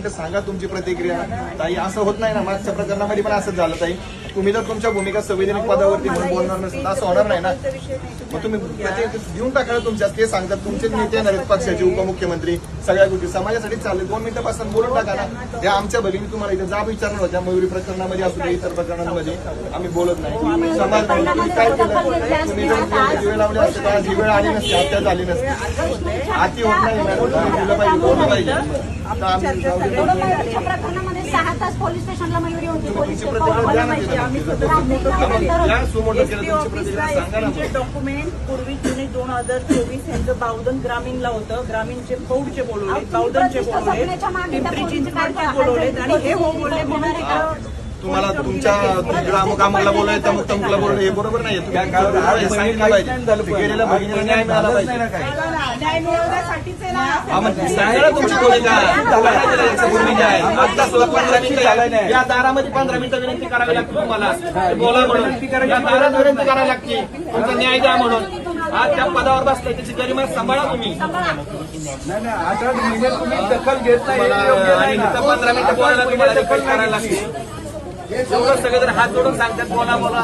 मिनिटं सांगा तुमची प्रतिक्रिया. ताई असं होत नाही ना. मागच्या प्रकरणामध्ये पण असंच झालं ताई. तुम्ही जर तुमच्या भूमिका संवैधानिक पदावरती म्हणून बोलणार नसेल असं होणार नाही ना? मग तुम्ही प्रत्येक देऊन टाका ना तुमच्या ते सांगतात. तुमचे नेते येणार आहेत पक्षाचे उपमुख्यमंत्री सगळ्या गोष्टी. समाजासाठी चालले दोन मिनिटापासून बोलून टाका ना. त्या आमच्या भगिनी तुम्हाला इथे जाब विचारणार होत्या मयुरी प्रकरणामध्ये असू दे इतर प्रकरणांमध्ये. आम्ही बोलत नाही. समाज काय केलं? तुम्ही जर जीवे लावले असते तर आज ही वेळ आली नसती हत्या झाली नसती. आती होत नाही दिलं पाहिजे बोललं पाहिजे. सहा तास पोलीस स्टेशनला डॉक्युमेंट पूर्वी जुने दोन हजार चोवीस यांचं बावधन ग्रामीणला होतं. ग्रामीणचे पौडचे बोलवले बावधनचे बोलवले जपण्याच्या मागे त्या पिंपरी पोलीसचे काय चिंचवडचे बोलवलेत आणि हे हो बोलले म्हणून तुम्हाला तुमच्या अमुक अमुकला बोलायचं तमुक तमुकला बोलणं हे बरोबर नाही तुम्ही सांगितलं पाहिजे. गेलेल्या न्याय मिळाला पाहिजे. न्याय मिळवण्यासाठीच हा, सांगा ना तुमची भूमिका भूमिका आहे. आता सुद्धा पंधरा मिनिटं या- दारामध्ये पंधरा मिनिटं विनंती करावी लागते तुम्हाला. बोला म्हणून. या दारात विनंती करावी लागते. तुमचा न्याय द्या म्हणून. आज त्या पदावर बसलाय. त्याची गरिमा सांभाळा तुम्ही. नाही नाही. अठरा महिने तुम्ही दखल घेत नाही आणि. इथं पंधरा मिनिटं बोलायला तुम्हाला रिक्वेस्ट करायला लागते. एवढं सगळेजण हात जोडून सांगतात बोला बोला.